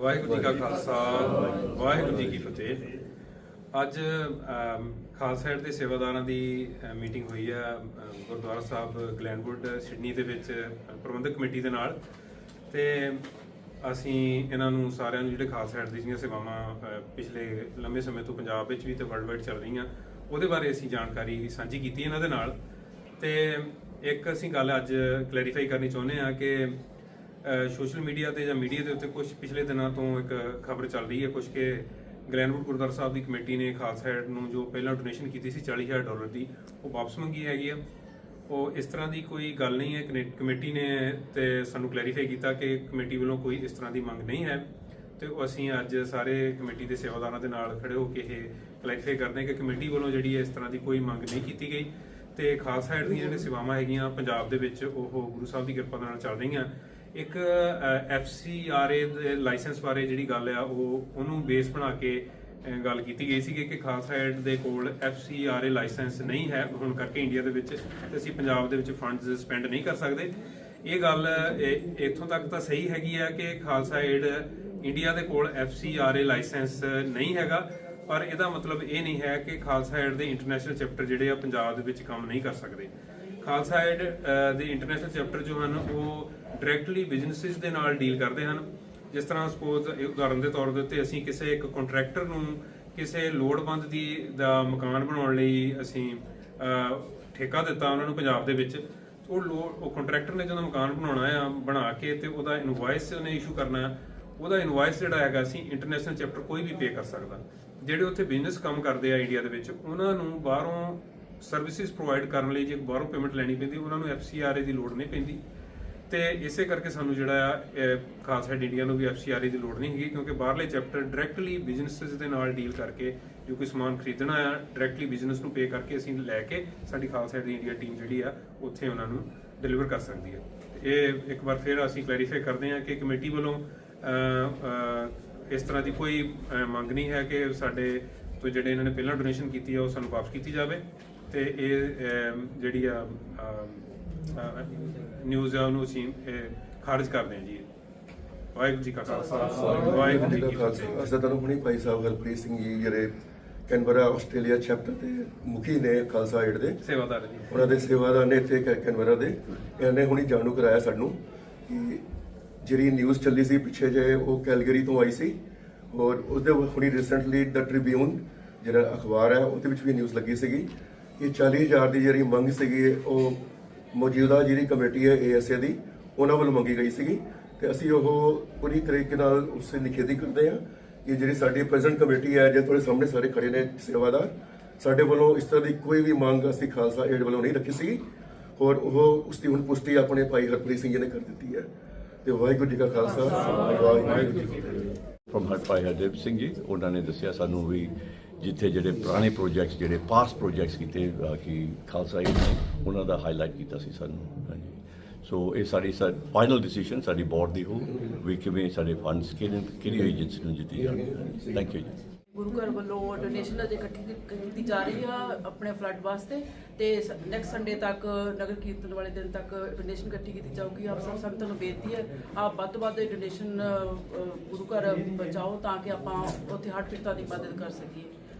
ਵਾਹਿਗੁਰੂ ਜੀ ਕਾ ਖਾਲਸਾ, ਵਾਹਿਗੁਰੂ ਜੀ ਕੀ ਫਤਿਹ। ਅੱਜ ਖਾਲਸਾ ਏਡ ਦੇ ਸੇਵਾਦਾਰਾਂ ਦੀ ਮੀਟਿੰਗ ਹੋਈ ਹੈ ਗੁਰਦੁਆਰਾ ਸਾਹਿਬ ਗਲੈਨਵੁੱਡ, ਸਿਡਨੀ ਦੇ ਵਿੱਚ ਪ੍ਰਬੰਧਕ ਕਮੇਟੀ ਦੇ ਨਾਲ। ਤੇ ਅਸੀਂ ਇਹਨਾਂ ਨੂੰ ਸਾਰਿਆਂ ਨੂੰ ਜਿਹੜੇ ਖਾਲਸਾ ਏਡ ਦੀ ਜਿਹੜੀਆਂ ਸੇਵਾਵਾਂ ਪਿਛਲੇ ਲੰਮੇ ਸਮੇਂ ਤੋਂ ਪੰਜਾਬ ਵਿੱਚ ਵੀ ਤੇ ਵਰਲਡ ਵਾਈਡ ਚੱਲ ਰਹੀਆਂ, ਉਹਦੇ ਬਾਰੇ ਅਸੀਂ ਜਾਣਕਾਰੀ ਸਾਂਝੀ ਕੀਤੀ ਇਹਨਾਂ ਦੇ ਨਾਲ। ਤੇ ਇੱਕ ਅਸੀਂ ਗੱਲ ਅੱਜ ਕਲੈਰੀਫਾਈ ਕਰਨੀ ਚਾਹੁੰਦੇ ਹਾਂ ਕਿ ਸੋਸ਼ਲ ਮੀਡੀਆ ਤੇ ਜਾਂ ਮੀਡੀਆ ਦੇ ਉੱਤੇ ਕੁਝ ਪਿਛਲੇ ਦਿਨਾਂ ਤੋਂ ਇੱਕ ਖਬਰ ਚੱਲ ਰਹੀ ਹੈ ਕੁਝ ਕਿ ਗਲੈਨਵੁੱਡ ਗੁਰਦੁਆਰਾ ਸਾਹਿਬ ਦੀ ਕਮੇਟੀ ਨੇ ਖਾਲਸਾ ਏਡ ਨੂੰ ਜੋ ਪਹਿਲਾਂ ਡੋਨੇਸ਼ਨ ਕੀਤੀ ਸੀ 40000 ਡਾਲਰ ਦੀ, ਉਹ ਵਾਪਸ ਮੰਗੀ ਹੈਗੀ ਆ। ਉਹ ਇਸ ਤਰ੍ਹਾਂ ਦੀ ਕੋਈ ਗੱਲ ਨਹੀਂ ਹੈ ਕਨੇ- ਕਮੇਟੀ ਨੇ ਤੇ ਸਾਨੂੰ ਕਲੈਰੀਫਾਈ ਕੀਤਾ ਕਿ ਕਮੇਟੀ ਵੱਲੋਂ ਕੋਈ ਇਸ ਤਰ੍ਹਾਂ ਦੀ ਮੰਗ ਨਹੀਂ ਹੈ ਤੇ ਉਹ ਅਸੀਂ ਅੱਜ ਸਾਰੇ ਕਮੇਟੀ ਦੇ ਸੇਵਾਦਾਰਾਂ ਦੇ ਨਾਲ ਖੜੇ ਹੋ ਕੇ ਇਹ ਕਲੈਰੀਫਾਈ ਕਰਦੇ ਹਾਂ ਕਿ ਕਮੇਟੀ ਵੱਲੋਂ ਜਿਹੜੀ ਹੈ ਇਸ ਤਰ੍ਹਾਂ ਦੀ ਕੋਈ ਮੰਗ ਨਹੀਂ ਕੀਤੀ ਗਈ ਤੇ ਖਾਲਸਾ ਹੈਡ ਦੀਆਂ ਜਿਹੜੀਆਂ ਸੇਵਾਵਾਂ ਹੈਗੀਆਂ ਪੰਜਾਬ ਦੇ ਵਿੱਚ ਉਹ ਗੁਰੂ ਸਾਹਿਬ ਦੀ ਕਿਰਪਾ ਨਾਲ ਚੱਲ ਰਹੀਆਂ। ਇੱਕ ਐਫਸੀਆਰਏ ਦੇ ਲਾਇਸੈਂਸ ਬਾਰੇ ਜਿਹੜੀ ਗੱਲ ਆ, ਉਹ ਉਹਨੂੰ ਬੇਸ ਬਣਾ ਕੇ ਗੱਲ ਕੀਤੀ ਗਈ ਸੀ ਕਿ ਖਾਲਸਾ ਏਡ ਦੇ ਕੋਲ ਐਫਸੀਆਰਏ ਲਾਇਸੈਂਸ ਨਹੀਂ ਹੈ, ਹੁਣ ਕਰਕੇ ਇੰਡੀਆ ਦੇ ਵਿੱਚ ਤੇ ਅਸੀਂ ਪੰਜਾਬ ਦੇ ਵਿੱਚ ਫੰਡਸ ਸਪੈਂਡ ਨਹੀਂ ਕਰ ਸਕਦੇ। ਇਹ ਗੱਲ ਇੱਥੋਂ ਤੱਕ ਤਾਂ ਸਹੀ ਹੈਗੀ ਹੈ ਕਿ ਖਾਲਸਾ ਏਡ ਇੰਡੀਆ ਦੇ ਕੋਲ ਐਫਸੀਆਰਏ ਲਾਇਸੈਂਸ ਨਹੀਂ ਹੈਗਾ, ਪਰ ਇਹਦਾ ਮਤਲਬ ਇਹ ਨਹੀਂ ਹੈ ਕਿ ਖਾਲਸਾ ਏਡ ਦੇ ਇੰਟਰਨੈਸ਼ਨਲ ਚੈਪਟਰ ਜਿਹੜੇ ਆ ਪੰਜਾਬ ਦੇ ਵਿੱਚ ਕੰਮ ਨਹੀਂ ਕਰ ਸਕਦੇ। ਖਾਲਸਾ ਏਡ ਦੇ ਇੰਟਰਨੈਸ਼ਨਲ ਚੈਪਟਰ ਜੋ ਹਨ, ਉਹ ਡਾਇਰੈਕਟਲੀ ਬਿਜ਼ਨੈਸਿਸ ਦੇ ਨਾਲ ਡੀਲ ਕਰਦੇ ਹਨ। ਜਿਸ ਤਰ੍ਹਾਂ ਸਪੋਜ਼ ਉਦਾਹਰਨ ਦੇ ਤੌਰ ਦੇ ਉੱਤੇ ਅਸੀਂ ਕਿਸੇ ਇੱਕ ਕੰਟਰੈਕਟਰ ਨੂੰ ਕਿਸੇ ਲੋੜਵੰਦ ਦੀ, ਦਾ ਮਕਾਨ ਬਣਾਉਣ ਲਈ ਅਸੀਂ ਠੇਕਾ ਦਿੱਤਾ ਉਹਨਾਂ ਨੂੰ ਪੰਜਾਬ ਦੇ ਵਿੱਚ, ਉਹ ਲੋ- ਉਹ ਕੰਟਰੈਕਟਰ ਨੇ ਜਦੋਂ ਮਕਾਨ ਬਣਾਉਣਾ ਆ, ਬਣਾ ਕੇ ਤੇ ਉਹਦਾ ਇਨਵੋਇਸ ਉਹਨੇ ਇਸ਼ੂ ਕਰਨਾ, ਉਹਦਾ ਇਨਵੋਇਸ ਜਿਹੜਾ ਹੈਗਾ ਅਸੀਂ ਇੰਟਰਨੈਸ਼ਨਲ ਚੈਪਟਰ ਕੋਈ ਵੀ ਪੇ ਕਰ ਸਕਦਾ। ਜਿਹੜੇ ਉੱਥੇ ਬਿਜ਼ਨਸ ਕੰਮ ਕਰਦੇ ਆ ਇੰਡੀਆ ਦੇ ਵਿੱਚ, ਉਹਨਾਂ ਨੂੰ ਬਾਹਰੋਂ ਸਰਵਿਸਿਜ਼ ਪ੍ਰੋਵਾਈਡ ਕਰਨ ਲਈ ਜੇ ਬਾਹਰੋਂ ਪੇਮੈਂਟ ਲੈਣੀ ਪੈਂਦੀ, ਉਹਨਾਂ ਨੂੰ ਐਫਸੀਆਰਏ ਦੀ ਲੋੜ ਨਹੀਂ ਪੈਂਦੀ। ਤੇ ਇਸੇ ਕਰਕੇ ਸਾਨੂੰ ਜਿਹੜਾ ਆ, ਇਹ ਖਾਲਸਾ ਏਡ ਇੰਡੀਆ ਨੂੰ ਵੀ ਐਫਸੀਆਰਏ ਦੀ ਲੋੜ ਨਹੀਂ ਹੈਗੀ, ਕਿਉਂਕਿ ਬਾਹਰਲੇ ਚੈਪਟਰ ਡਾਇਰੈਕਟਲੀ ਬਿਜ਼ਨੈਸਸ ਦੇ ਨਾਲ ਡੀਲ ਕਰਕੇ, ਜੋ ਕੋਈ ਸਮਾਨ ਖਰੀਦਣਾ ਆ ਡਾਇਰੈਕਟਲੀ ਬਿਜ਼ਨਸ ਨੂੰ ਪੇ ਕਰਕੇ ਅਸੀਂ ਲੈ ਕੇ ਸਾਡੀ ਖਾਲਸਾ ਦੀ ਇੰਡੀਆ ਟੀਮ ਜਿਹੜੀ ਆ, ਉੱਥੇ ਉਹਨਾਂ ਨੂੰ ਡਿਲੀਵਰ ਕਰ ਸਕਦੀ ਹੈ। ਇਹ ਇੱਕ ਵਾਰ ਫਿਰ ਅਸੀਂ ਕਲੈਰੀਫਾਈ ਕਰਦੇ ਹਾਂ ਕਿ ਕਮੇਟੀ ਵੱਲੋਂ ਇਸ ਤਰ੍ਹਾਂ ਦੀ ਕੋਈ ਮੰਗ ਨਹੀਂ ਹੈ ਕਿ ਸਾਡੇ ਤੋਂ ਜਿਹੜੇ ਇਹਨਾਂ ਨੇ ਪਹਿਲਾਂ ਡੋਨੇਸ਼ਨ ਕੀਤੀ ਆ, ਉਹ ਸਾਨੂੰ ਵਾਪਸ ਕੀਤੀ ਜਾਵੇ। ਤੇ ਇਹ ਜਿਹੜੀ ਆ ਨਿਊਜ਼ ਆ ਉਹਨੂੰ ਅਸੀਂ ਇਹ, ਖਾਰਜ ਕਰਦੇ ਹਾਂ ਜੀ। ਵਾਹਿਗੁਰੂ ਜੀ ਕਾ ਖਾਲਸਾ। ਵਾਹਿਗੁਰੂ ਜੀ ਕੀ ਫਤਿਹ। ਅਸਾਂ ਤੁਹਾਨੂੰ ਹੁਣੀ ਭਾਈ ਸਾਹਿਬ ਹਰਪ੍ਰੀਤ ਸਿੰਘ ਜੀ ਜਿਹੜੇ ਕੈਨਬਰਾ ਆਸਟ੍ਰੇਲੀਆ ਚੈਪਟਰ ਦੇ ਮੁਖੀ ਨੇ ਖਾਲਸਾ ਏਡ ਦੇ। ਸੇਵਾਦਾਰ ਜੀ। ਉਹਨਾਂ ਦੇ ਸੇਵਾਦਾਰ ਨੇ ਇੱਥੇ ਕੈਨਬਰਾ ਦੇ। ਇਹਨਾਂ ਨੇ ਹੁਣੀ ਜਾਣੂ ਕਰਾਇਆ ਸਾਨੂੰ ਕਿ ਜਿਹੜੀ ਨਿਊਜ਼ ਚੱਲੀ ਸੀ ਪਿੱਛੇ ਜੇ ਉਹ ਕੈਲਗਰੀ ਤੋਂ ਆਈ ਸੀ। ਔਰ ਉਹਦੇ ਹੁਣੀ ਰੀਸੈਂਟਲੀ ਦ ਟ੍ਰਿਬਿਊਨ ਜਿਹੜਾ ਅਖਬਾਰ ਹੈ ਉਹਦੇ ਵਿੱਚ ਵੀ ਨਿਊਜ਼ ਲੱਗੀ ਸੀਗੀ ਕਿ 40000 ਦੀ ਜਿਹੜੀ ਮੰਗ ਸੀਗੀ ਉਹ ਮੌਜੂਦਾ ਜਿਹੜੀ ਕਮੇਟੀ ਹੈ ਏਐਸਏ ਦੀ, ਉਹਨਾਂ ਵੱਲੋਂ ਮੰਗੀ ਗਈ ਸੀਗੀ ਤੇ ਅਸੀਂ ਉਹ ਪੂਰੀ ਤਰੀਕੇ ਨਾਲ ਉਸੇ ਨਿਖੇਧੀ ਕਰਦੇ ਹਾਂ ਕਿ ਜਿਹੜੀ ਸਾਡੀ ਪ੍ਰੈਜ਼ੈਂਟ ਕਮੇਟੀ ਹੈ, ਜੇ ਤੁਹਾਡੇ ਸਾਹਮਣੇ ਸਾਰੇ ਖੜੇ ਨੇ ਸੇਵਾਦਾਰ, ਸਾਡੇ ਵੱਲੋਂ ਇਸ ਤਰ੍ਹਾਂ ਦੀ ਕੋਈ ਵੀ ਮੰਗ ਅਸੀਂ ਖਾਲਸਾ ਏਡ ਵੱਲੋਂ ਨਹੀਂ ਰੱਖੀ ਸੀ ਔਰ ਉਹ ਉਸ ਦੀ ਹੁਣ ਪੁਸ਼ਟੀ ਆਪਣੇ ਭਾਈ ਹਰਪ੍ਰੀਤ ਸਿੰਘ ਜੀ ਨੇ ਕਰ ਦਿੱਤੀ ਹੈ। ਤੇ ਵਾਹਿਗੁਰੂ ਜੀ ਕਾ ਖਾਲਸਾ, ਵਾਹਿਗੁਰੂ ਜੀ ਕੀ ਫਤਿਹ। ਫਰਮ ਭਾਈ ਹਰਦੇਵ ਸਿੰਘ ਜੀ, ਉਹਨਾਂ ਨੇ ਦੱਸਿਆ ਸਾਨੂੰ ਵੀ ਜਿੱਥੇ ਜਿਹੜੇ ਪੁਰਾਣੇ ਪ੍ਰੋਜੈਕਟਸ ਜਿਹੜੇ ਪਾਸਟ ਪ੍ਰੋਜੈਕਟਸ ਕੀਤੇ ਕਿ ਖਾਲਸਾ ਏਡ ਨੇ ਉਹਨਾਂ ਦਾ ਹਾਈਲਾਈਟ ਕੀਤਾ ਸੀ ਸਾਨੂੰ, ਹਾਂਜੀ। ਸੋ ਇਹ ਸਾਡੀ ਫਾਈਨਲ ਡਿਸੀਜਨ ਸਾਡੀ ਬੋਰਡ ਦੀ ਹੋ ਵੀ ਕਿਵੇਂ ਸਾਡੇ ਫੰਡਸ ਕਿਹੜੀ ਕਿਹੜੀ ਏਜੰਸੀ ਨੂੰ ਦਿੱਤੀ ਜਾਣ ਥੈਂਕ ਯੂ ਜੀ। ਗੁਰੂ ਘਰ ਵੱਲੋਂ ਡੋਨੇਸ਼ਨ ਅਜੇ ਇਕੱਠੀ ਕੀਤੀ ਜਾ ਰਹੀ ਆ ਆਪਣੇ ਫਲੱਡ ਵਾਸਤੇ ਤੇ ਨੈਕਸਟ ਸੰਡੇ ਤੱਕ ਨਗਰ ਕੀਰਤਨ ਵਾਲੇ ਦਿਨ ਤੱਕ ਡੋਨੇਸ਼ਨ ਇਕੱਠੀ ਕੀਤੀ ਜਾਊਗੀ। ਆਪ ਸਭ ਸੰਗਤਾਂ ਨੂੰ ਬੇਨਤੀ ਹੈ, ਆਪ ਵੱਧ ਤੋਂ ਵੱਧ ਡੋਨੇਸ਼ਨ ਗੁਰੂ ਘਰ ਬਚਾਓ ਤਾਂ ਕਿ ਆਪਾਂ ਉੱਥੇ ਹੱਟ ਪਿੱਤਾ ਦੀ ਮਦਦ ਕਰ ਸਕੀਏ।